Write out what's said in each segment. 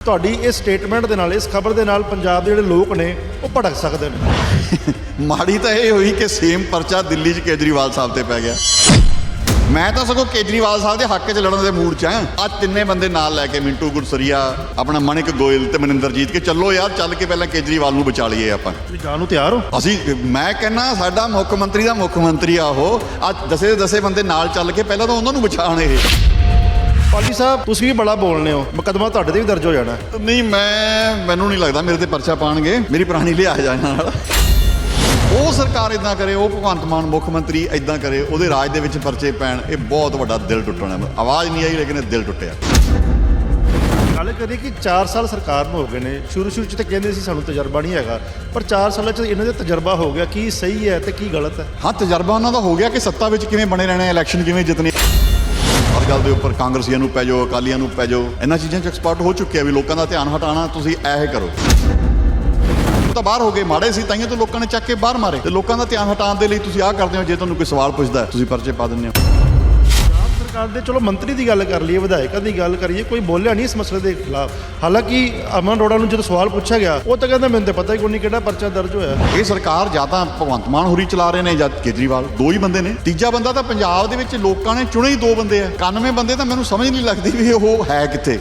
ਤੁਹਾਡੀ ਇਸ ਸਟੇਟਮੈਂਟ ਦੇ ਨਾਲ ਇਸ ਖਬਰ ਦੇ ਨਾਲ ਪੰਜਾਬ ਦੇ ਜਿਹੜੇ ਲੋਕ ਨੇ ਉਹ ਭੜਕ ਸਕਦੇ ਨੇ। ਮਾੜੀ ਤਾਂ ਇਹ ਹੋਈ ਕਿ ਸੇਮ ਪਰਚਾ ਦਿੱਲੀ 'ਚ ਕੇਜਰੀਵਾਲ ਸਾਹਿਬ ਤੇ ਪੈ ਗਿਆ। ਮੈਂ ਤਾਂ ਸਗੋਂ ਕੇਜਰੀਵਾਲ ਸਾਹਿਬ ਦੇ ਹੱਕ 'ਚ ਲੜਨ ਦੇ ਮੂਡ 'ਚ ਆਂ ਅੱਜ ਤਿੰਨੇ ਬੰਦੇ ਨਾਲ ਲੈ ਕੇ ਮਿੰਟੂ ਗੁਰਸਰੀਆ ਆਪਣਾ ਮਣਿਕ ਗੋਇਲ ਤੇ ਮਨਿੰਦਰਜੀਤ ਕੇ ਚੱਲੋ ਯਾਰ ਚੱਲ ਕੇ ਪਹਿਲਾਂ ਕੇਜਰੀਵਾਲ ਨੂੰ ਬਚਾ ਲਈਏ ਆਪਾਂ। ਤੁਸੀਂ ਜਾਣ ਨੂੰ ਤਿਆਰ ਹੋ? ਅਸੀਂ ਮੈਂ ਕਹਿੰਨਾ ਸਾਡਾ ਮੁੱਖ ਮੰਤਰੀ ਦਾ ਮੁੱਖ ਮੰਤਰੀ ਆ ਉਹ। ਅੱਜ ਦਸੇ ਦਸੇ ਬੰਦੇ ਨਾਲ ਚੱਲ ਕੇ ਪਹਿਲਾਂ ਤਾਂ ਉਹਨਾਂ ਨੂੰ ਬਚਾਉਣ ਇਹ। ਪਾਲੀ ਸਾਹਿਬ ਤੁਸੀਂ ਵੀ ਬੜਾ ਬੋਲਨੇ ਹੋ। ਮੁਕੱਦਮਾ ਤੁਹਾਡੇ ਤੇ ਵੀ ਦਰਜ ਹੋ ਜਾਣਾ। ਨਹੀਂ ਮੈਂ ਮੈਨੂੰ ਨਹੀਂ ਲੱਗਦਾ ਮੇਰੇ ਤੇ ਪਰਚਾ ਪਾਣਗੇ। ਮੇਰੀ ਪੁਰਾਣੀ ਲਿਹਾਜ਼ ਆ ਇਹਨਾਂ ਨਾਲ। ਉਹ ਸਰਕਾਰ ਇਦਾਂ ਕਰੇ ਉਹ ਭਗਵੰਤ ਮਾਨ ਮੁੱਖ ਮੰਤਰੀ ਇਦਾਂ ਕਰੇ ਉਹਦੇ ਰਾਜ ਦੇ ਵਿੱਚ ਪਰਚੇ ਪੈਣ ਇਹ ਬਹੁਤ ਵੱਡਾ ਦਿਲ ਟੁੱਟਣਾ। ਹੈ। ਆਵਾਜ਼ ਨਹੀਂ ਆਈ ਲੇਕਿਨ ਇਹ ਦਿਲ ਟੁੱਟਿਆ। ਗੱਲ ਕਰੀਏ ਕਿ 4 ਸਾਲ ਸਰਕਾਰ ਨੂੰ ਹੋ ਗਏ ਨੇ। ਸ਼ੁਰੂ ਸ਼ੁਰੂ ਚ ਤਾਂ ਕਹਿੰਦੇ ਸੀ ਸਾਨੂੰ ਤਜਰਬਾ ਨਹੀਂ ਹੈਗਾ ਪਰ 4 ਸਾਲਾਂ ਚ ਇਹਨਾਂ ਦਾ ਤਜਰਬਾ ਹੋ ਗਿਆ। ਕੀ ਸਹੀ ਹੈ ਤੇ ਕੀ ਗਲਤ ਹੈ? ਹਾਂ ਤਜਰਬਾ ਉਹਨਾਂ ਦਾ ਹੋ ਗਿਆ ਕਿ ਸੱਤਾ ਵਿੱਚ ਕਿਵੇਂ ਬਣੇ ਰਹਿਣਾ ਇਲੈਕਸ਼ਨ ਕਿਵੇਂ ਜਿੱਤਣੀ। ਗੱਲ ਦੇ ਉੱਪਰ ਕਾਂਗਰਸੀਆਂ ਨੂੰ ਪੈ ਜਾਓ, ਅਕਾਲੀਆਂ ਨੂੰ ਪੈ ਜਾਓ, ਇਹਨਾਂ ਚੀਜ਼ਾਂ 'ਚ ਐਕਸਪਰਟ ਹੋ ਚੁੱਕੇ ਆ ਵੀ ਲੋਕਾਂ ਦਾ ਧਿਆਨ ਹਟਾਉਣਾ, ਤੁਸੀਂ ਇਹ ਕਰੋ। ਤਾਂ ਬਾਹਰ ਹੋ ਗਏ, ਮਾੜੇ ਸੀ ਤਾਈਆਂ ਤੋਂ ਲੋਕਾਂ ਨੇ ਚੱਕ ਕੇ ਬਾਹਰ ਮਾਰੇ। ਤੇ ਲੋਕਾਂ ਦਾ ਧਿਆਨ ਹਟਾਉਣ ਦੇ ਲਈ ਤੁਸੀਂ ਆਹ ਕਰਦੇ ਹੋ, ਜੇ ਤੁਹਾਨੂੰ ਕੋਈ ਸਵਾਲ ਪੁੱਛਦਾ ਤੁਸੀਂ ਪਰਚੇ ਪਾ ਦਿੰਦੇ ਹੋ। ਸਰਕਾਰ ਦੇ, ਚਲੋ ਮੰਤਰੀ ਦੀ ਗੱਲ ਕਰ ਲਈਏ, ਵਿਧਾਇਕਾਂ ਦੀ ਗੱਲ ਕਰੀਏ, ਕੋਈ ਬੋਲਿਆ ਨਹੀਂ ਇਸ ਮਸਲੇ ਦੇ ਖਿਲਾਫ। ਹਾਲਾਂਕਿ ਅਮਨ ਅਰੋੜਾ ਨੂੰ ਜਦੋਂ ਸਵਾਲ ਪੁੱਛਿਆ ਗਿਆ, ਉਹ ਤਾਂ ਕਹਿੰਦਾ, ਮੈਨੂੰ ਤਾਂ ਪਤਾ ਹੀ ਕੋਈ ਨਹੀਂ ਕਿਹੜਾ ਪਰਚਾ ਦਰਜ ਹੋਇਆ ਇਹ ਸਰਕਾਰ ਜਾਂ ਤਾਂ ਭਗਵੰਤ ਮਾਨ ਹੋਰੀ ਚਲਾ ਰਹੇ ਨੇ ਜਾਂ ਕੇਜਰੀਵਾਲ, ਦੋ ਹੀ ਬੰਦੇ ਨੇ। ਤੀਜਾ ਬੰਦਾ ਤਾਂ ਪੰਜਾਬ ਦੇ ਵਿੱਚ ਲੋਕਾਂ ਨੇ ਚੁਣੇ ਹੀ ਦੋ ਬੰਦੇ ਆ। 91 ਬੰਦੇ ਤਾਂ ਮੈਨੂੰ ਸਮਝ ਨਹੀਂ ਲੱਗਦੀ ਵੀ ਉਹ ਹੈ ਕਿੱਥੇ।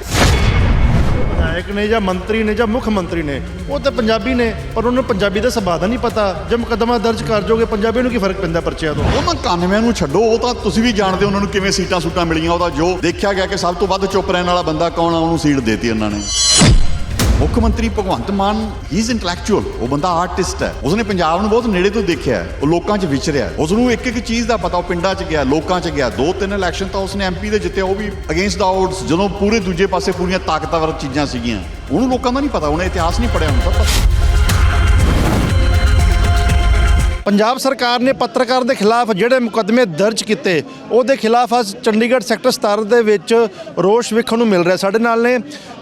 ਵਿਧਾਇਕ ਨੇ ਜਾਂ ਮੰਤਰੀ ਨੇ ਜਾਂ ਮੁੱਖ ਮੰਤਰੀ ਨੇ, ਉਹ ਤਾਂ ਪੰਜਾਬੀ ਨੇ, ਪਰ ਉਹਨਾਂ ਨੂੰ ਪੰਜਾਬੀ ਦਾ ਸੁਭਾਅ ਦਾ ਨਹੀਂ ਪਤਾ। ਜੇ ਮੁਕੱਦਮਾ ਦਰਜ ਕਰ ਜੋਗੇ ਪੰਜਾਬੀ ਨੂੰ ਕੀ ਫ਼ਰਕ ਪੈਂਦਾ ਪਰਚਿਆਂ ਤੋਂ? ਉਹਨਾਂ 91 ਨੂੰ ਛੱਡੋ, ਉਹ ਤਾਂ ਤੁਸੀਂ ਵੀ ਜਾਣਦੇ ਹੋ ਉਹਨਾਂ ਨੂੰ ਕਿਵੇਂ ਸੀਟਾਂ ਸੂਟਾਂ ਮਿਲੀਆਂ, ਉਹਦਾ ਜੋ ਦੇਖਿਆ ਗਿਆ ਕਿ ਸਭ ਤੋਂ ਵੱਧ ਚੁੱਪ ਰਹਿਣ ਵਾਲਾ ਬੰਦਾ ਕੌਣ ਆ, ਉਹਨੂੰ ਸੀਟ ਦੇਤੀ ਉਹਨਾਂ ਨੇ। ਮੁੱਖ ਮੰਤਰੀ Bhagwant Mann he's is intellectual ਉਹ ਬੰਦਾ ਆਰਟਿਸਟ ਹੈ। ਉਸਨੇ ਪੰਜਾਬ ਨੂੰ ਬਹੁਤ ਨੇੜੇ ਤੋਂ ਦੇਖਿਆ ਉਹ ਲੋਕਾਂ 'ਚ ਵਿਚਰਿਆ ਹੈ। ਉਸ ਨੂੰ ਇੱਕ ਇੱਕ ਚੀਜ਼ ਦਾ ਪਤਾ, ਉਹ ਪਿੰਡਾਂ 'ਚ ਗਿਆ, ਲੋਕਾਂ 'ਚ ਗਿਆ। ਦੋ ਤਿੰਨ ਇਲੈਕਸ਼ਨ ਤਾਂ ਉਸਨੇ ਐਮਪੀ ਦੇ ਜਿੱਤਿਆ ਉਹ ਵੀ ਅਗੇਂਸਟ ਦਾ ਆਊਟਸ ਜਦੋਂ ਪੂਰੇ ਦੂਜੇ ਪਾਸੇ ਪੂਰੀਆਂ ਤਾਕਤਵਰ ਚੀਜ਼ਾਂ ਸੀਗੀਆਂ। ਉਹਨੂੰ ਲੋਕਾਂ ਦਾ ਨਹੀਂ ਪਤਾ, ਉਹਨੇ ਇਤਿਹਾਸ ਨਹੀਂ ਪੜਿਆ ਹੁੰਦਾ ਪਤਾ ਪੰਜਾਬ ਸਰਕਾਰ ਨੇ ਪੱਤਰਕਾਰ ਦੇ ਖਿਲਾਫ ਜਿਹੜੇ ਮੁਕੱਦਮੇ ਦਰਜ ਕੀਤੇ, ਉਹਦੇ ਖਿਲਾਫ ਅੱਜ ਚੰਡੀਗੜ੍ਹ ਸੈਕਟਰ 17 ਦੇ ਵਿੱਚ ਰੋਸ਼ ਵੇਖਣ ਨੂੰ ਮਿਲ ਰਿਹਾ। ਸਾਡੇ ਨਾਲ ਨੇ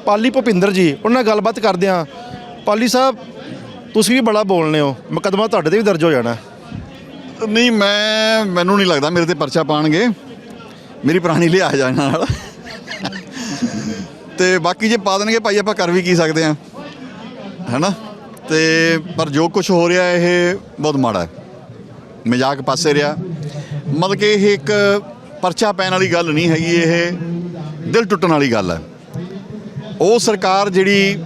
ਪਾਲੀ ਭੁਪਿੰਦਰ ਜੀ, ਉਹਨਾਂ ਨਾਲ ਗੱਲਬਾਤ ਕਰਦੇ ਹਾਂ। ਪਾਲੀ ਸਾਹਿਬ, ਤੁਸੀਂ ਵੀ ਬੜਾ ਬੋਲਨੇ ਹੋ। ਮੁਕੱਦਮਾ ਤੁਹਾਡੇ ਤੇ ਵੀ ਦਰਜ ਹੋ ਜਾਣਾ। ਨਹੀਂ, ਮੈਂ, ਮੈਨੂੰ ਨਹੀਂ ਲੱਗਦਾ ਮੇਰੇ ਤੇ ਪਰਚਾ ਪਾਣਗੇ। ਮੇਰੀ ਪੁਰਾਣੀ ਲਿਆ ਜਾਣ ਨਾਲ। ਤੇ ਬਾਕੀ ਜੇ ਪਾ ਦੇਣਗੇ, ਭਾਈ ਆਪਾਂ ਕਰ ਵੀ ਕੀ ਸਕਦੇ ਆ ਹੈਨਾ? ਤੇ, ਪਰ ਜੋ ਕੁਝ ਹੋ ਰਿਹਾ, ਇਹ ਬਹੁਤ ਮਾੜਾ ਹੈ। ਮਜ਼ਾਕ ਪਾਸੇ ਰਿਹਾ। ਮਤਲਬ ਕਿ ਇਹ ਇੱਕ ਪਰਚਾ ਪੈਣ ਵਾਲੀ ਗੱਲ ਨਹੀਂ ਹੈਗੀ, ਇਹ ਦਿਲ ਟੁੱਟਣ ਵਾਲੀ ਗੱਲ ਹੈ। ਉਹ ਸਰਕਾਰ ਜਿਹੜੀ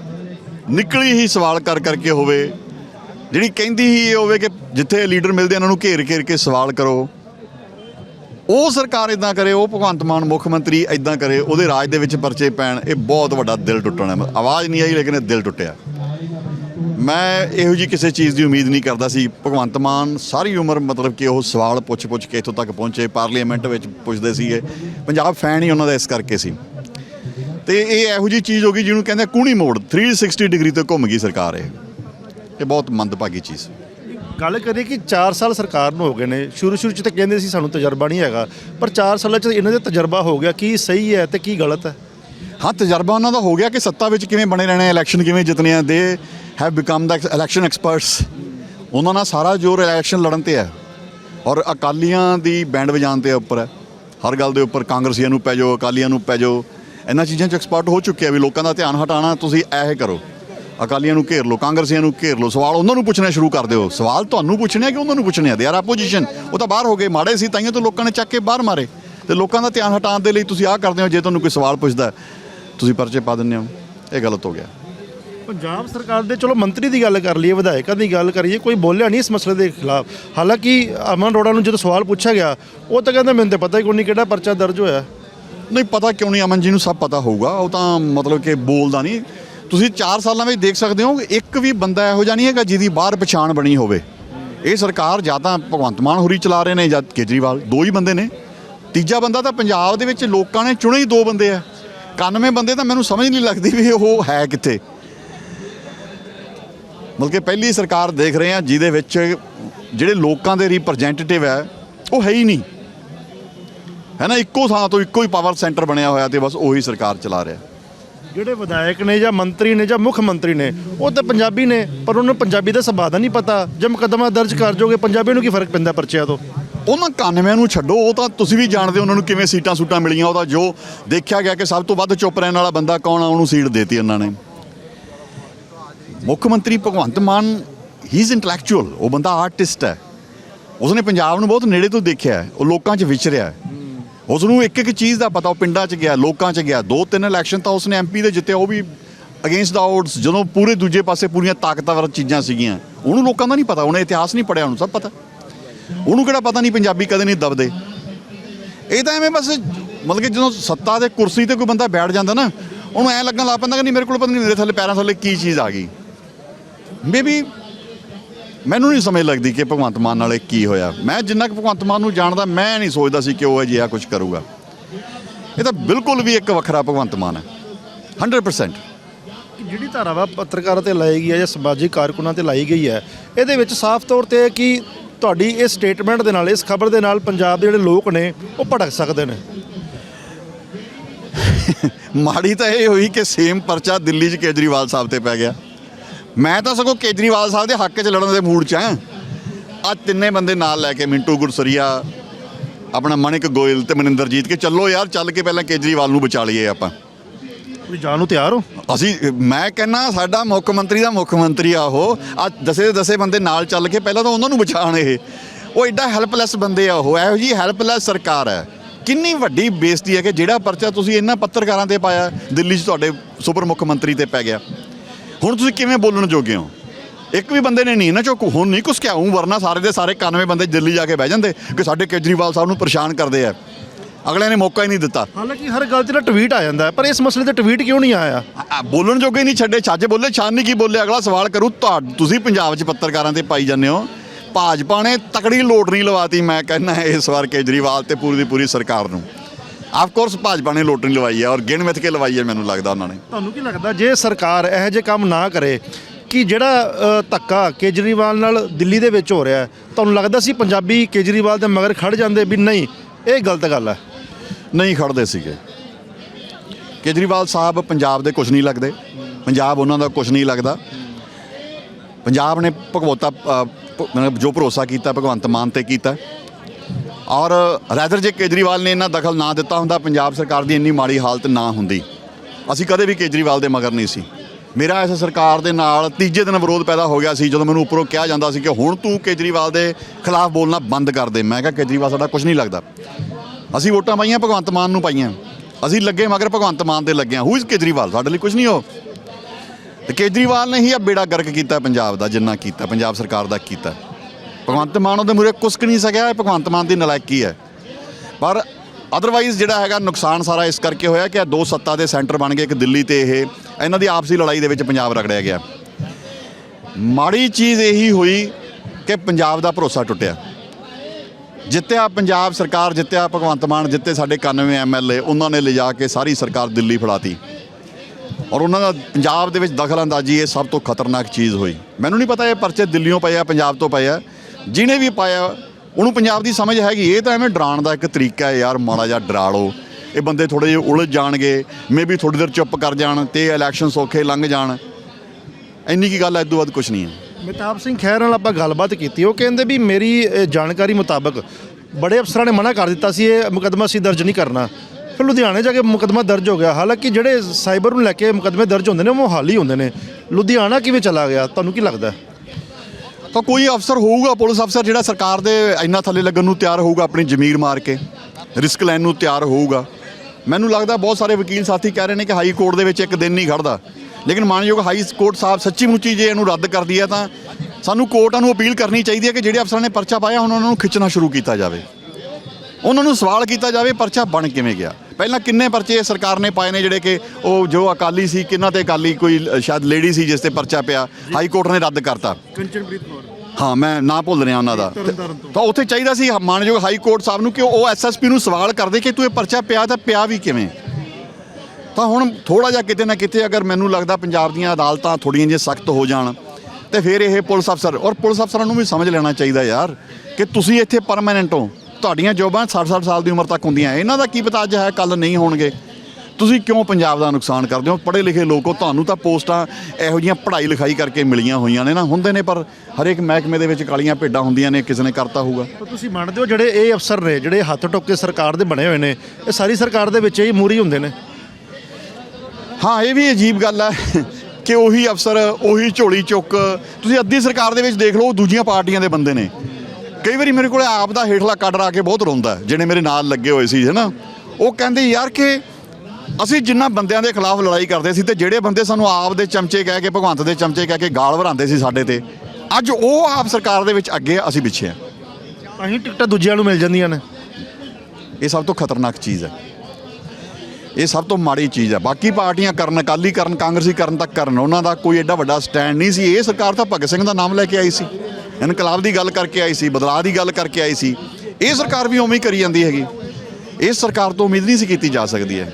ਨਿਕਲੀ ਹੀ ਸਵਾਲ ਕਰ ਕਰਕੇ ਹੋਵੇ ਜਿਹੜੀ ਕਹਿੰਦੀ ਹੀ ਇਹ ਹੋਵੇ ਕਿ ਜਿੱਥੇ ਲੀਡਰ ਮਿਲਦੇ ਆ, ਉਹਨਾਂ ਨੂੰ ਘੇਰ ਘੇਰ ਕੇ ਸਵਾਲ ਕਰੋ। ਉਹ ਸਰਕਾਰ ਇਦਾਂ ਕਰੇ ਉਹ ਭਗਵੰਤ ਮਾਨ ਮੁੱਖ ਮੰਤਰੀ ਇਦਾਂ ਕਰੇ ਉਹਦੇ ਰਾਜ ਦੇ ਵਿੱਚ ਪਰਚੇ ਪੈਣ ਇਹ ਬਹੁਤ ਵੱਡਾ ਦਿਲ ਟੁੱਟਣਾ ਹੈ। ਆਵਾਜ਼ ਨਹੀਂ ਆਈ ਲੇਕਿਨ ਇਹ ਦਿਲ ਟੁੱਟਿਆ। ਮੈਂ ਇਹੋ ਜੀ ਕਿਸੇ ਚੀਜ਼ ਦੀ ਉਮੀਦ ਨਹੀਂ ਕਰਦਾ ਸੀ। ਭਗਵੰਤ ਮਾਨ ਸਾਰੀ ਉਮਰ ਮਤਲਬ ਕਿ ਉਹ ਸਵਾਲ ਪੁੱਛ-ਪੁੱਛ ਕੇ ਇੱਥੋਂ ਤੱਕ ਪਹੁੰਚੇ ਪਾਰਲੀਮੈਂਟ ਵਿੱਚ ਪੁੱਛਦੇ ਸੀਗੇ। ਪੰਜਾਬ ਫੈਨ ਹੀ ਉਹਨਾਂ ਦਾ ਇਸ ਕਰਕੇ ਸੀ। ਤੇ ਇਹ ਇਹੋ ਜੀ ਚੀਜ਼ ਹੋ ਗਈ ਜਿਹਨੂੰ ਕਹਿੰਦੇ ਕੂਣੀ ਮੋੜ। 360 ਡਿਗਰੀ ਤੇ ਘੁੰਮ ਗਈ ਸਰਕਾਰ ਇਹ। ਇਹ ਬਹੁਤ ਮੰਦਭਾਗੀ ਚੀਜ਼। ਗੱਲ ਕਰੀਏ ਕਿ 4 ਸਾਲ ਸਰਕਾਰ ਨੂੰ ਹੋ ਗਏ ਨੇ। ਸ਼ੁਰੂ ਸ਼ੁਰੂ ਚ ਤਾਂ ਕਹਿੰਦੇ ਸੀ ਸਾਨੂੰ ਤਜਰਬਾ ਨਹੀਂ ਹੈਗਾ। ਪਰ 4 ਸਾਲਾਂ ਚ ਇਹਨਾਂ ਦਾ ਤਜਰਬਾ ਹੋ ਗਿਆ। ਕੀ ਸਹੀ ਹੈ ਤੇ ਕੀ ਗਲਤ ਹੈ? ਹਾਂ ਤਜਰਬਾ ਉਹਨਾਂ ਦਾ ਹੋ ਗਿਆ ਕਿ ਸੱਤਾ ਵਿੱਚ ਕਿਵੇਂ ਬਣੇ ਰਹਿਣਾ ਇਲੈਕਸ਼ਨ ਕਿਵੇਂ ਜਿੱਤਣੇ ਆ। They have become the election experts ਉਹਨਾਂ ਨਾਲ ਸਾਰਾ ਜ਼ੋਰ ਇਲੈਕਸ਼ਨ ਲੜਨ ਤੇ ਹੈ। ਔਰ ਅਕਾਲੀਆਂ ਦੀ ਬੈਂਡ ਵਜਾਉਣ ਤੇ ਉੱਪਰ ਹੈ। ਹਰ ਗੱਲ ਦੇ ਉੱਪਰ ਕਾਂਗਰਸੀਆਂ ਨੂੰ ਪੈ ਜਾਓ ਅਕਾਲੀਆਂ ਨੂੰ ਪੈ ਜਾਓ। ਇਹਨਾਂ ਚੀਜ਼ਾਂ 'ਚ ਐਕਸਪਰਟ ਹੋ ਚੁੱਕੇ ਆ ਵੀ ਲੋਕਾਂ ਦਾ ਧਿਆਨ ਹਟਾਉਣਾ, ਤੁਸੀਂ ਇਹ ਕਰੋ। ਅਕਾਲੀਆਂ ਨੂੰ ਘੇਰ ਲਓ, ਕਾਂਗਰਸੀਆਂ ਨੂੰ ਘੇਰ ਲਓ, ਸਵਾਲ ਉਹਨਾਂ ਨੂੰ ਪੁੱਛਣਾ ਸ਼ੁਰੂ ਕਰ ਦਿਓ। ਸਵਾਲ ਤੁਹਾਨੂੰ ਪੁੱਛਣੇ ਆ ਕਿ ਉਹਨਾਂ ਨੂੰ ਪੁੱਛਣੇ ਆ? ਦੇ ਆਰ ਆਪੋਜੀਸ਼ਨ ਉਹ ਤਾਂ ਬਾਹਰ ਹੋ ਗਏ, ਮਾੜੇ ਸੀ ਤਾਈਆਂ ਤੋਂ ਲੋਕਾਂ ਨੇ ਚੱਕ ਕੇ ਬਾਹਰ ਮਾਰੇ। ਤੇ ਲੋਕਾਂ ਦਾ ਧਿਆਨ ਹਟਾਉਣ ਦੇ ਲਈ ਤੁਸੀਂ ਆਹ ਕਰਦੇ ਹੋ, ਜੇ ਤੁਹਾਨੂੰ ਕੋਈ ਸਵਾਲ ਪੁੱਛਦਾ, ਤੁਸੀਂ ਪਰਚੇ ਪਾ ਦਿੰਦੇ ਹੋ। ਇਹ ਗਲਤ ਹੋ ਗਿਆ। ਪੰਜਾਬ ਸਰਕਾਰ ਦੇ, ਚਲੋ ਮੰਤਰੀ ਦੀ ਗੱਲ ਕਰ ਲਈਏ, ਵਿਧਾਇਕਾਂ ਦੀ ਗੱਲ ਕਰੀਏ, ਕੋਈ ਬੋਲਿਆ ਨਹੀਂ ਇਸ ਮਸਲੇ ਦੇ ਖਿਲਾਫ। ਹਾਲਾਂਕਿ ਅਮਨ ਅਰੋੜਾ ਨੂੰ ਜਦੋਂ ਸਵਾਲ ਪੁੱਛਿਆ ਗਿਆ, ਉਹ ਤਾਂ ਕਹਿੰਦਾ, ਮੈਨੂੰ ਤਾਂ ਪਤਾ ਹੀ ਕੋਈ ਨਹੀਂ ਕਿਹੜਾ ਪਰਚਾ ਦਰਜ ਹੋਇਆ। ਨਹੀਂ ਪਤਾ ਕਿਉਂ ਨਹੀਂ, ਅਮਨ ਜੀ ਨੂੰ ਸਭ ਪਤਾ ਹੋਊਗਾ। ਉਹ ਤਾਂ ਮਤਲਬ ਕਿ ਬੋਲਦਾ ਨਹੀਂ। ਤੁਸੀਂ 4 ਸਾਲਾਂ ਵਿੱਚ ਦੇਖ ਸਕਦੇ ਹੋ ਕਿ ਇੱਕ ਵੀ ਬੰਦਾ ਇਹੋ ਜਿਹਾ ਨਹੀਂ ਹੈਗਾ ਜਿਹਦੀ ਬਾਹਰ ਪਛਾਣ ਬਣੀ ਹੋਵੇ। ਇਹ ਸਰਕਾਰ ਜਾਂ ਤਾਂ ਭਗਵੰਤ ਮਾਨ ਹੋਰੀ ਚਲਾ ਰਹੇ ਨੇ ਜਾਂ ਕੇਜਰੀਵਾਲ, ਦੋ ਹੀ ਬੰਦੇ ਨੇ। ਤੀਜਾ ਬੰਦਾ ਤਾਂ ਪੰਜਾਬ ਦੇ ਵਿੱਚ ਲੋਕਾਂ ਨੇ ਚੁਣੇ ਹੀ ਦੋ ਬੰਦੇ ਆ। 91 ਬੰਦੇ ਤਾਂ ਮੈਨੂੰ ਸਮਝ ਨਹੀਂ ਲੱਗਦੀ ਵੀ ਉਹ ਹੈ ਕਿੱਥੇ। ਮਤਲਬ ਕਿ ਪਹਿਲੀ ਸਰਕਾਰ ਦੇਖ ਰਹੇ ਆ, ਜਿਹਦੇ ਵਿੱਚ ਜਿਹੜੇ ਲੋਕਾਂ ਦੇ ਰਿਪਰੈਜ਼ੈਂਟੇਟਿਵ ਹੈ ਉਹ ਹੈ ਹੀ ਨਹੀਂ। ਹੈ ਨਾ ਇੱਕੋ ਥਾਂ ਤੋਂ ਇੱਕੋ ਹੀ ਪਾਵਰ ਸੈਂਟਰ ਬਣਿਆ ਹੋਇਆ ਤੇ ਬਸ ਉਹੀ ਸਰਕਾਰ ਚਲਾ ਰਿਹਾ। ਜਿਹੜੇ ਵਿਧਾਇਕ ਨੇ ਜਾਂ ਮੰਤਰੀ ਨੇ ਜਾਂ ਮੁੱਖ ਮੰਤਰੀ ਨੇ ਉਹ ਤਾਂ ਪੰਜਾਬੀ ਨੇ ਪਰ ਉਹਨਾਂ ਨੂੰ ਪੰਜਾਬੀ ਦਾ ਸੁਭਾਅ ਦਾ ਨਹੀਂ ਪਤਾ। ਜੇ ਮੁਕੱਦਮਾ ਦਰਜ ਕਰ ਜੋਗੇ ਪੰਜਾਬੀ ਨੂੰ ਕੀ ਫ਼ਰਕ ਪੈਂਦਾ ਪਰਚਿਆਂ ਤੋਂ? ਉਹਨਾਂ 91 ਨੂੰ ਛੱਡੋ ਉਹ ਤਾਂ ਤੁਸੀਂ ਵੀ ਜਾਣਦੇ ਹੋ ਉਹਨਾਂ ਨੂੰ ਕਿਵੇਂ ਸੀਟਾਂ ਸੂਟਾਂ ਮਿਲੀਆਂ ਉਹਦਾ ਜੋ ਦੇਖਿਆ ਗਿਆ ਕਿ ਸਭ ਤੋਂ ਵੱਧ ਚੁੱਪ ਰਹਿਣ ਵਾਲਾ ਬੰਦਾ ਕੌਣ ਆ ਉਹਨੂੰ ਸੀਟ ਦੇਤੀ ਉਹਨਾਂ ਨੇ। ਮੁੱਖ ਮੰਤਰੀ Bhagwant Mann he is intellectual ਉਹ ਬੰਦਾ ਆਰਟਿਸਟ ਹੈ। ਉਸਨੇ ਪੰਜਾਬ ਨੂੰ ਬਹੁਤ ਨੇੜੇ ਤੋਂ ਦੇਖਿਆ ਹੈ ਉਹ ਲੋਕਾਂ 'ਚ ਵਿਚਰਿਆ ਹੈ। ਉਸ ਨੂੰ ਇੱਕ ਇੱਕ ਚੀਜ਼ ਦਾ ਪਤਾ, ਉਹ ਪਿੰਡਾਂ 'ਚ ਗਿਆ, ਲੋਕਾਂ 'ਚ ਗਿਆ। ਦੋ ਤਿੰਨ ਇਲੈਕਸ਼ਨ ਤਾਂ ਉਸਨੇ ਐਮਪੀ ਦੇ ਜਿੱਤੇ, ਉਹ ਵੀ ਅਗੇਂਸਟ ਦਾ ਆਊਟਸ ਜਦੋਂ ਪੂਰੇ ਦੂਜੇ ਪਾਸੇ ਪੂਰੀਆਂ ਤਾਕਤਵਰ ਚੀਜ਼ਾਂ ਸੀਗੀਆਂ। ਉਹਨੂੰ ਲੋਕਾਂ ਦਾ ਨਹੀਂ ਪਤਾ, ਉਹਨੇ ਇਤਿਹਾਸ ਨਹੀਂ ਪੜਿਆ ਉਹਨੂੰ ਸਭ ਪਤਾ। ਉਹਨੂੰ ਕਿਹੜਾ ਪਤਾ ਨਹੀਂ ਪੰਜਾਬੀ ਕਦੇ ਨਹੀਂ ਦਬਦੇ। ਇਹ ਤਾਂ ਐਵੇਂ ਬਸ, ਮਤਲਬ ਕਿ ਜਦੋਂ ਸੱਤਾ ਦੇ ਕੁਰਸੀ ਤੇ ਕੋਈ ਬੰਦਾ ਬੈਠ ਜਾਂਦਾ ਨਾ, ਉਹਨੂੰ ਐ ਲੱਗਣ ਲੱਗ ਪੈਂਦਾ ਕਿ ਨਹੀਂ, ਮੇਰੇ ਕੋਲ ਪਤਾ ਨਹੀਂ ਮੇਰੇ ਥੱਲੇ, ਪੈਰਾਂ ਥੱਲੇ ਕੀ ਚੀਜ਼ ਆ ਗਈ। ਮੇਬੀ ਮੈਨੂੰ ਨਹੀਂ ਸਮਝ ਲੱਗਦੀ ਕਿ ਭਗਵੰਤ ਮਾਨ ਨਾਲ ਇਹ ਕੀ ਹੋਇਆ। ਮੈਂ ਜਿੰਨਾ ਕਿ ਭਗਵੰਤ ਮਾਨ ਨੂੰ ਜਾਣਦਾ ਮੈਂ ਨਹੀਂ ਸੋਚਦਾ ਸੀ ਕਿ ਉਹ ਅਜਿਹਾ ਕੁਝ ਕਰੂਗਾ। ਇਹ ਤਾਂ ਬਿਲਕੁਲ ਵੀ ਇੱਕ ਵੱਖਰਾ ਭਗਵੰਤ ਮਾਨ ਹੈ। 100% ਕਿ ਜਿਹੜੀ ਧਾਰਾਵਾ ਪੱਤਰਕਾਰਾਂ ਤੇ ਲਾਈ ਗਈ ਹੈ ਜਾਂ ਸਮਾਜਿਕ ਕਾਰਕੁਨਾਂ ਤੇ ਲਾਈ ਗਈ ਹੈ ਇਹਦੇ ਵਿੱਚ ਸਾਫ਼ ਤੌਰ ਤੇ ਕਿ ਤੁਹਾਡੀ ਇਸ ਸਟੇਟਮੈਂਟ ਦੇ ਨਾਲ ਇਸ ਖਬਰ ਦੇ ਨਾਲ ਪੰਜਾਬ ਦੇ ਜਿਹੜੇ ਲੋਕ ਨੇ ਉਹ ਭੜਕ ਸਕਦੇ ਨੇ। ਮਾੜੀ ਤਾਂ ਇਹ ਹੋਈ ਕਿ ਸੇਮ ਪਰਚਾ ਦਿੱਲੀ 'ਚ ਕੇਜਰੀਵਾਲ ਸਾਹਿਬ ਤੇ ਪੈ ਗਿਆ। ਮੈਂ ਤਾਂ ਸਗੋਂ ਕੇਜਰੀਵਾਲ ਸਾਹਿਬ ਦੇ ਹੱਕ 'ਚ ਲੜਨ ਦੇ ਮੂਡ 'ਚ ਆਂ ਆ ਤਿੰਨੇ ਬੰਦੇ ਨਾਲ ਲੈ ਕੇ ਮਿੰਟੂ ਗੁਰਸਰੀਆ ਆਪਣਾ ਮਣਿਕ ਗੋਇਲ ਤੇ ਮਨਿੰਦਰਜੀਤ ਕੇ ਚੱਲੋ ਯਾਰ ਚੱਲ ਕੇ ਪਹਿਲਾਂ ਕੇਜਰੀਵਾਲ ਨੂੰ ਬਚਾ ਲਈਏ ਆਪਾਂ। ਤੁਸੀਂ ਜਾਣ ਨੂੰ ਤਿਆਰ ਹੋ? ਅਸੀਂ ਮੈਂ ਕਹਿੰਨਾ ਸਾਡਾ ਮੁੱਖ ਮੰਤਰੀ ਦਾ ਮੁੱਖ ਮੰਤਰੀ ਆ ਉਹ। ਆ ਦਸੇ ਦੇ ਦਸੇ ਬੰਦੇ ਨਾਲ ਚੱਲ ਕੇ ਪਹਿਲਾਂ ਤਾਂ ਉਹਨਾਂ ਨੂੰ ਬਚਾਉਣ ਇਹ। ਉਹ ਐਡਾ ਹੈਲਪਲੈਸ ਬੰਦੇ ਆ ਉਹ ਇਹੋ ਜੀ ਹੈਲਪਲੈਸ ਸਰਕਾਰ ਹੈ। ਕਿੰਨੀ ਵੱਡੀ ਬੇਇੱਜ਼ਤੀ ਹੈ ਕਿ ਜਿਹੜਾ ਪਰਚਾ ਤੁਸੀਂ ਇਹਨਾਂ ਪੱਤਰਕਾਰਾਂ ਤੇ ਪਾਇਆ ਦਿੱਲੀ 'ਚ ਤੁਹਾਡੇ ਸੁਪਰ ਮੁੱਖ ਮੰਤਰੀ ਤੇ ਪੈ ਗਿਆ। ਹੁਣ ਤੁਸੀਂ ਕਿਵੇਂ ਬੋਲਣ ਜੋਗੇ ਹੋ? ਇੱਕ ਵੀ ਬੰਦੇ ਨੇ ਨਹੀਂ ਨਾ ਚੁੱਕ ਹੁਣ ਨਹੀਂ ਕੁਛ ਕਿਹਾ ਹੂੰ ਵਰਨਾ ਸਾਰੇ ਦੇ ਸਾਰੇ 91 ਬੰਦੇ ਦਿੱਲੀ ਜਾ ਕੇ ਬਹਿ ਜਾਂਦੇ ਕਿ ਸਾਡੇ ਕੇਜਰੀਵਾਲ ਸਾਹਿਬ ਨੂੰ ਪਰੇਸ਼ਾਨ ਕਰਦੇ ਆ। ਅਗਲੇ ਨੇ ਮੌਕਾ ਹੀ ਨਹੀਂ ਦਿੱਤਾ। ਹਾਲਾਂਕਿ ਹਰ ਗੱਲ ਤੇ ਨਾ ਟਵੀਟ ਆ ਜਾਂਦਾ ਹੈ ਪਰ ਇਸ ਮਸਲੇ ਤੇ ਟਵੀਟ ਕਿਉਂ ਨਹੀਂ ਆਇਆ? ਆ- ਬੋਲਣ ਜੋਗੇ ਨਹੀਂ ਛੱਡੇ ਛੱਜ ਬੋਲੇ ਛਾਨ ਨਹੀਂ ਕੀ ਬੋਲੇ ਅਗਲਾ ਸਵਾਲ ਕਰੂ ਤੁਹਾ ਤੁਸੀਂ ਪੰਜਾਬ 'ਚ ਪੱਤਰਕਾਰਾਂ ਤੇ ਪਾਈ ਜਾਂਦੇ ਹੋ ਭਾਜਪਾ ਨੇ ਤਕੜੀ ਲੋਟ ਨਹੀਂ ਲਵਾਤੀ ਮੈਂ ਕਹਿੰਦਾ ਇਸ ਵਾਰ ਕੇਜਰੀਵਾਲ ਤੇ ਪੂਰੀ ਦੀ ਪੂਰੀ ਸਰਕਾਰ ਨੂੰ। ਆਫ ਕੋਰਸ ਭਾਜਪਾ ਨੇ ਲੋਟ ਨਹੀਂ ਲਵਾਈ ਹੈ ਔਰ ਗਿਣ ਮਿਥ ਕੇ ਲਵਾਈ ਹੈ ਮੈਨੂੰ ਲੱਗਦਾ ਉਹਨਾਂ ਨੇ। ਤੁਹਾਨੂੰ ਕੀ ਲੱਗਦਾ ਜੇ ਸਰਕਾਰ ਇਹੋ ਜਿਹੇ ਕੰਮ ਨਾ ਕਰੇ ਕਿ ਜਿਹੜਾ ਧੱਕਾ ਕੇਜਰੀਵਾਲ ਨਾਲ ਦਿੱਲੀ ਦੇ ਵਿੱਚ ਹੋ ਰਿਹਾ ਤੁਹਾਨੂੰ ਲੱਗਦਾ ਸੀ ਪੰਜਾਬੀ ਕੇਜਰੀਵਾਲ ਦੇ ਮਗਰ ਖੜ ਜਾਂਦੇ ਵੀ ਨਹੀਂ ਇਹ ਗਲਤ ਗੱਲ ਹੈ? ਨਹੀਂ ਖੜਦੇ ਸੀਗੇ। ਕੇਜਰੀਵਾਲ ਸਾਹਿਬ ਪੰਜਾਬ ਦੇ ਕੁਝ ਨਹੀਂ ਲੱਗਦੇ। ਪੰਜਾਬ ਉਹਨਾਂ ਦਾ ਕੁਝ ਨਹੀਂ ਲੱਗਦਾ। ਪੰਜਾਬ ਨੇ ਭਗਵਤਾ ਜੋ ਭਰੋਸਾ ਕੀਤਾ ਭਗਵੰਤ ਮਾਨ ਤੇ ਕੀਤਾ। ਔਰ ਰੈਦਰ ਜੇ ਕੇਜਰੀਵਾਲ ਨੇ ਇਹਨਾਂ ਦਖਲ ਨਾ ਦਿੱਤਾ ਹੁੰਦਾ, ਪੰਜਾਬ ਸਰਕਾਰ ਦੀ ਇੰਨੀ ਮਾੜੀ ਹਾਲਤ ਨਾ ਹੁੰਦੀ। ਅਸੀਂ ਕਦੇ ਵੀ ਕੇਜਰੀਵਾਲ ਦੇ ਮਗਰ ਨਹੀਂ ਸੀ। ਮੇਰਾ ਇਸ ਸਰਕਾਰ ਦੇ ਨਾਲ ਤੀਜੇ ਦਿਨ ਵਿਰੋਧ ਪੈਦਾ ਹੋ ਗਿਆ ਸੀ, ਜਦੋਂ ਮੈਨੂੰ ਉੱਪਰੋਂ ਕਿਹਾ ਜਾਂਦਾ ਸੀ ਕਿ ਹੁਣ ਤੂੰ ਕੇਜਰੀਵਾਲ ਦੇ ਖਿਲਾਫ ਬੋਲਣਾ ਬੰਦ ਕਰ ਦੇ। ਮੈਂ ਕਿਹਾ, ਕੇਜਰੀਵਾਲ ਸਾਡਾ ਕੁਝ ਨਹੀਂ ਲੱਗਦਾ। ਅਸੀਂ ਵੋਟਾਂ ਪਾਈਆਂ, ਭਗਵੰਤ ਮਾਨ ਨੂੰ ਪਾਈਆਂ। ਅਸੀਂ ਲੱਗੇ ਮਗਰ ਭਗਵੰਤ ਮਾਨ ਦੇ ਲੱਗੇ ਹਾਂ। Who is Kejriwal? ਸਾਡੇ ਲਈ ਕੁਝ ਨਹੀਂ ਹੋ ਤੇ ਕੇਜਰੀਵਾਲ ਨੇ ਹੀ ਆ ਬੇੜਾ ਗਰਕ ਕੀਤਾ ਪੰਜਾਬ ਦਾ, ਜਿੰਨਾ ਕੀਤਾ, ਪੰਜਾਬ ਸਰਕਾਰ ਦਾ ਕੀਤਾ। ਭਗਵੰਤ ਮਾਨ ਉਹਦੇ ਮੂਰੇ ਕੁਸਕ ਨਹੀਂ ਸਕਿਆ, ਇਹ ਭਗਵੰਤ ਮਾਨ ਦੀ ਨਲਾਇਕੀ ਹੈ। ਪਰ ਅਦਰਵਾਈਜ਼ ਜਿਹੜਾ ਹੈਗਾ ਨੁਕਸਾਨ ਸਾਰਾ ਇਸ ਕਰਕੇ ਹੋਇਆ ਕਿ ਇਹ ਦੋ ਸੱਤਾ ਦੇ ਸੈਂਟਰ ਬਣ ਗਏ, ਇੱਕ ਦਿੱਲੀ ਤੇ ਇਹ, ਇਹਨਾਂ ਦੀ ਆਪਸੀ ਲੜਾਈ ਦੇ ਵਿੱਚ ਪੰਜਾਬ ਰਗੜਿਆ ਗਿਆ। ਮਾੜੀ ਚੀਜ਼ ਇਹੀ ਹੋਈ ਕਿ ਪੰਜਾਬ ਦਾ ਭਰੋਸਾ ਟੁੱਟਿਆ। ਜਿੱਤਿਆ ਪੰਜਾਬ ਸਰਕਾਰ, ਜਿੱਤਿਆ ਭਗਵੰਤ ਮਾਨ, ਜਿੱਤੇ ਸਾਡੇ 91 ਐਮਐਲਏ ਉਹਨਾਂ ਨੇ ਲਿਜਾ ਕੇ ਸਾਰੀ ਸਰਕਾਰ ਦਿੱਲੀ ਫੜਾਤੀ। ਔਰ ਉਹਨਾਂ ਦਾ ਪੰਜਾਬ ਦੇ ਵਿੱਚ ਦਖਲਅੰਦਾਜ਼ੀ ਇਹ ਸਭ ਤੋਂ ਖਤਰਨਾਕ ਚੀਜ਼ ਹੋਈ। ਮੈਨੂੰ ਨਹੀਂ ਪਤਾ ਇਹ ਪਰਚੇ ਦਿੱਲੀੋਂ ਪਏ ਆ, ਪੰਜਾਬ ਤੋਂ ਪਏ ਆ। ਜਿਹਨੇ ਵੀ ਪਾਇਆ ਉਹਨੂੰ ਪੰਜਾਬ ਦੀ ਸਮਝ ਹੈਗੀ। ਇਹ ਤਾਂ ਐਵੇਂ ਡਰਾਉਣ ਦਾ ਇੱਕ ਤਰੀਕਾ ਹੈ ਯਾਰ ਮਾੜਾ ਜਿਹਾ ਡਰਾ ਲਓ। ਇਹ ਬੰਦੇ ਥੋੜੇ ਜਿਹੇ ਉਲਝ ਜਾਣਗੇ ਮੇਬੀ ਥੋੜੀ ਦੇਰ ਚੁੱਪ ਕਰ ਜਾਣ ਤੇ ਇਲੈਕਸ਼ਨ ਸੌਖੇ ਲੰਘ ਜਾਣ। ਇੰਨੀ ਕੀ ਗੱਲ ਐ ਤੋਂ ਵੱਧ ਕੁਝ ਨਹੀਂ ਹੈ। ਮਹਿਤਾਬ ਸਿੰਘ ਖੈਰ ਨਾਲ ਆਪਾਂ ਗੱਲਬਾਤ ਕੀਤੀ। ਉਹ ਕਹਿੰਦੇ ਵੀ ਮੇਰੀ ਅ, ਜਾਣਕਾਰੀ ਮੁਤਾਬਕ ਬੜੇ ਅਫਸਰਾਂ ਨੇ ਮਨਾ ਕਰ ਦਿੱਤਾ ਸੀ ਇਹ ਮੁਕੱਦਮਾ ਸੀ ਦਰਜ ਨਹੀਂ ਕਰਨਾ। ਫਿਰ ਲੁਧਿਆਣੇ ਜਾ ਕੇ ਮੁਕੱਦਮਾ ਦਰਜ ਹੋ ਗਿਆ। ਹਾਲਾਂਕਿ ਜਿਹੜੇ ਸਾਈਬਰ ਨੂੰ ਲੈ ਕੇ ਮੁਕੱਦਮੇ ਦਰਜ ਹੁੰਦੇ ਨੇ ਉਹ ਮੋਹਾਲੀ ਹੁੰਦੇ ਨੇ। ਲੁਧਿਆਣਾ ਕਿਵੇਂ ਚਲਾ ਗਿਆ? ਤੁਹਾਨੂੰ ਕੀ ਲੱਗਦਾ? ਤਾਂ ਕੋਈ ਅਫਸਰ ਹੋਊਗਾ, ਪੁਲਿਸ ਅਫਸਰ ਜਿਹੜਾ ਸਰਕਾਰ ਦੇ ਇੰਨਾ ਥੱਲੇ ਲੱਗਣ ਨੂੰ ਤਿਆਰ ਹੋਊਗਾ ਆਪਣੀ ਜ਼ਮੀਰ ਮਾਰ ਕੇ, ਰਿਸਕ ਲੈਣ ਨੂੰ ਤਿਆਰ ਹੋਊਗਾ। ਮੈਨੂੰ ਲੱਗਦਾ ਬਹੁਤ ਸਾਰੇ ਵਕੀਲ ਸਾਥੀ ਕਹਿ ਰਹੇ ਨੇ ਕਿ ਹਾਈ ਕੋਰਟ ਦੇ ਵਿੱਚ ਇੱਕ ਦਿਨ ਨਹੀਂ ਖੜਦਾ। ਲੇਕਿਨ ਮਾਨਯੋਗ ਹਾਈ ਕੋਰਟ ਸਾਹਿਬ ਸੱਚੀ ਮੁੱਚੀ ਜੇ ਇਹਨੂੰ ਰੱਦ ਕਰਦੀ ਹੈ ਤਾਂ ਸਾਨੂੰ ਕੋਰਟਾਂ ਨੂੰ ਅਪੀਲ ਕਰਨੀ ਚਾਹੀਦੀ ਹੈ ਕਿ ਜਿਹੜੇ ਅਫਸਰਾਂ ਨੇ ਪਰਚਾ ਪਾਇਆ ਉਹਨਾਂ ਨੂੰ ਖਿੱਚਣਾ ਸ਼ੁਰੂ ਕੀਤਾ ਜਾਵੇ। ਉਹਨਾਂ ਨੂੰ ਸਵਾਲ ਕੀਤਾ ਜਾਵੇ ਪਰਚਾ ਬਣ ਕਿਵੇਂ ਗਿਆ। ਪਹਿਲਾਂ ਕਿੰਨੇ ਪਰਚੇ ਸਰਕਾਰ ਨੇ ਪਾਏ ਨੇ ਜਿਹੜੇ ਕਿ ਉਹ ਜੋ ਅਕਾਲੀ ਸੀ ਕਿੰਨਾ ਤੇ ਅਕਾਲੀ ਕੋਈ ਸ਼ਾਇਦ ਲੇਡੀ ਸੀ ਜਿਸ ਤੇ ਪਰਚਾ ਪਿਆ ਹਾਈ ਕੋਰਟ ਨੇ ਰੱਦ ਕਰਤਾ। ਕੰਚਨਪ੍ਰੀਤ ਕੌਰ। ਹਾਂ ਮੈਂ ਨਾ ਭੁੱਲ ਰਿਹਾ ਉਹਨਾਂ ਦਾ। ਤਾਂ। ਉੱਥੇ ਚਾਹੀਦਾ ਸੀ ਮਾਨਯੋਗ ਹਾਈ ਕੋਰਟ ਸਾਹਿਬ ਨੂੰ ਕਿ ਉਹ ਐਸਐਸਪੀ ਨੂੰ ਸਵਾਲ ਕਰਦੇ ਕਿ ਤੂੰ ਇਹ ਪਰਚਾ ਪਿਆ ਤਾਂ ਪਿਆ ਵੀ ਕਿਵੇਂ? ਤਾਂ ਹੁਣ ਥੋੜਾ ਜਿਹਾ ਕਿਤੇ ਨਾ ਕਿਤੇ ਅਗਰ ਮੈਨੂੰ ਲੱਗਦਾ ਪੰਜਾਬ ਦੀਆਂ ਅਦਾਲਤਾਂ ਥੋੜੀਆਂ ਜਿਹੀਆਂ ਸਖਤ ਹੋ ਜਾਣ ਤੇ ਫਿਰ ਇਹ ਪੁਲਿਸ ਅਫਸਰ ਔਰ ਪੁਲਿਸ ਅਫਸਰਾਂ ਨੂੰ ਵੀ ਸਮਝ ਲੈਣਾ ਚਾਹੀਦਾ ਯਾਰ ਕਿ ਤੁਸੀਂ ਇੱਥੇ ਪਰਮਾਨੈਂਟ ਹੋ। ਤੁਹਾਡੀਆਂ ਜੋਬਾਂ 60-60 ਸਾਲ ਦੀ ਉਮਰ ਤੱਕ ਹੁੰਦੀਆਂ। ਇਹਨਾਂ ਦਾ ਕੀ ਪਤਾ ਅੱਜ ਹੈ ਕੱਲ ਨਹੀਂ ਹੋਣਗੇ। ਤੁਸੀਂ ਕਿਉਂ ਪੰਜਾਬ ਦਾ ਨੁਕਸਾਨ ਕਰਦੇ ਹੋ? ਪੜ੍ਹੇ ਲਿਖੇ ਲੋਕੋ ਤੁਹਾਨੂੰ ਤਾਂ ਪੋਸਟਾਂ ਇਹੋ ਜੀਆਂ ਪੜ੍ਹਾਈ ਲਿਖਾਈ ਕਰਕੇ ਮਿਲੀਆਂ ਹੋਈਆਂ ਨੇ ਨਾ। ਹੁੰਦੇ ਨੇ ਪਰ ਹਰੇਕ ਮਹਿਕਮੇ ਦੇ ਵਿੱਚ ਕਾਲੀਆਂ ਭੇਡਾਂ ਹੁੰਦੀਆਂ ਨੇ ਕਿਸੇ ਨੇ ਕਰਤਾ ਹੋਊਗਾ। ਤੁਸੀਂ ਮੰਨਦੇ ਹੋ ਜਿਹੜੇ ਇਹ ਅਫਸਰ ਨੇ ਜਿਹੜੇ ਹੱਥ ਟੋਕੇ ਸਰਕਾਰ ਦੇ ਬਣੇ ਹੋਏ ਨੇ ਇਹ ਸਾਰੀ ਸਰਕਾਰ ਦੇ ਵਿੱਚ ਹੀ ਮੂਰੀ ਹੁੰਦੇ ਨੇ? ਹਾਂ ਇਹ ਵੀ ਅਜੀਬ ਗੱਲ ਹੈ ਕਿ ਉਹੀ ਅਫਸਰ ਉਹੀ ਝੋਲੀ ਚੁੱਕ ਤੁਸੀਂ ਅੱਧੀ ਸਰਕਾਰ ਦੇ ਵਿੱਚ ਦੇਖ ਲਓ ਦੂਜੀਆਂ ਪਾਰਟੀਆਂ ਦੇ ਬੰਦੇ ਨੇ। ਕਈ ਵਾਰੀ ਮੇਰੇ ਕੋਲੇ ਆਪ ਦਾ ਹੇਠਲਾ ਕੱਢ ਆ ਕੇ ਬਹੁਤ ਰੋਂਦਾ ਹੈ, ਜਿਹੜੇ ਮੇਰੇ ਨਾਲ ਲੱਗੇ ਹੋਏ ਸੀ ਹੈਨਾ ਉਹ ਕਹਿੰਦੇ ਯਾਰ ਕਿ ਅਸੀਂ ਜਿੰਨਾ ਬੰਦਿਆਂ ਦੇ ਖਿਲਾਫ ਲੜਾਈ ਕਰਦੇ ਸੀ ਤੇ ਜਿਹੜੇ ਬੰਦੇ ਸਾਨੂੰ ਆਪ ਦੇ ਚਮਚੇ ਕਹਿ ਕੇ ਭਗਵੰਤ ਦੇ ਚਮਚੇ ਕਹਿ ਕੇ ਗਾਲ ਭਰਾਉਂਦੇ ਸੀ ਸਾਡੇ ਤੇ ਅੱਜ ਉਹ ਆਪ ਸਰਕਾਰ ਦੇ ਵਿੱਚ ਅੱਗੇ ਆ, ਅਸੀਂ ਪਿੱਛੇ ਆ। ਹੀ ਟਿਕਟਾਂ ਦੂਜਿਆਂ ਨੂੰ ਮਿਲ ਜਾਂਦੀਆਂ ਨੇ। ਇਹ ਸਭ ਤੋਂ ਖਤਰਨਾਕ ਚੀਜ਼ ਹੈ। ਇਹ ਸਭ ਤੋਂ ਮਾੜੀ ਚੀਜ਼ ਹੈ। ਬਾਕੀ ਪਾਰਟੀਆਂ ਕਰਨ ਅਕਾਲੀ ਕਰਨ ਕਾਂਗਰਸੀ ਕਰਨ ਤੱਕ ਕਰਨ ਉਹਨਾਂ ਦਾ ਕੋਈ ਐਡਾ ਵੱਡਾ ਸਟੈਂਡ ਨਹੀਂ ਸੀ। ਇਹ ਸਰਕਾਰ ਤਾਂ ਭਗਤ ਸਿੰਘ ਦਾ ਨਾਮ ਲੈ ਕੇ ਆਈ ਸੀ। ਇਨਕਲਾਬ ਦੀ ਗੱਲ ਕਰਕੇ ਆਈ ਸੀ, ਬਦਲਾਅ ਦੀ ਗੱਲ ਕਰਕੇ ਆਈ ਸੀ। ਇਹ ਸਰਕਾਰ ਵੀ ਉਵੇਂ ਹੀ ਕਰੀ ਜਾਂਦੀ ਹੈਗੀ। ਇਸ ਸਰਕਾਰ ਤੋਂ ਉਮੀਦ ਨਹੀਂ ਸੀ ਕੀਤੀ ਜਾ ਸਕਦੀ ਹੈ।